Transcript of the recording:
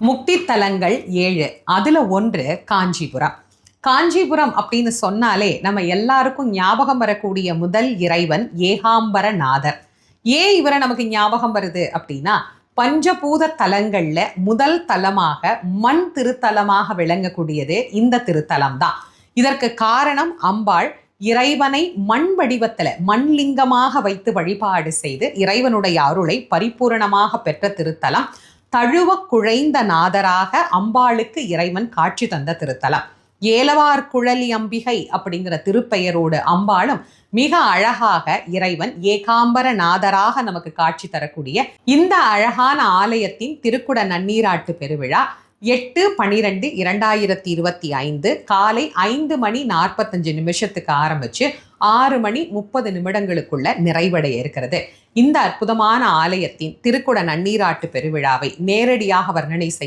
முக்தி தலங்கள் ஏழு. அதுல ஒன்று காஞ்சிபுரம். காஞ்சிபுரம் அப்படின்னு சொன்னாலே நம்ம எல்லாருக்கும் ஞாபகம் வரக்கூடிய முதல் இறைவன் ஏகாம்பரநாதர். ஏன் இவரை நமக்கு ஞாபகம் வருது அப்படின்னா பஞ்சபூத தலங்கள்ல முதல் தலமாக மண் திருத்தலமாக விளங்கக்கூடியது இந்த திருத்தலம் தான் இதற்கு காரணம் அம்பாள் இறைவனை மண் வடிவத்துல மண்லிங்கமாக வைத்து வழிபாடு செய்து இறைவனுடைய அருளை பரிபூரணமாக பெற்ற திருத்தலம் தழுவ குழைந்த நாதராக அம்பாளுக்கு இறைவன் காட்சி தந்த திருத்தலம். ஏலவார் குழலி அம்பிகை அப்படிங்கிற திருப்பெயரோடு அம்பாளும் மிக அழகாக இறைவன் ஏகாம்பர நாதராக நமக்கு காட்சி தரக்கூடிய இந்த அழகான ஆலயத்தின் திருக்குட நன்னீராட்டு பெருவிழா எட்டு பனிரெண்டு இரண்டாயிரத்தி இருபத்தி ஐந்து காலை ஐந்து மணி நாற்பத்தஞ்சு நிமிஷத்துக்கு ஆரம்பிச்சு ஆறு மணி முப்பது நிமிடங்களுக்குள்ள நிறைவடைய இருக்கிறது. இந்த அற்புதமான ஆலயத்தின் திருக்குட நன்னீராட்டு பெருவிழாவை நேரடியாக வர்ணனை செய்ய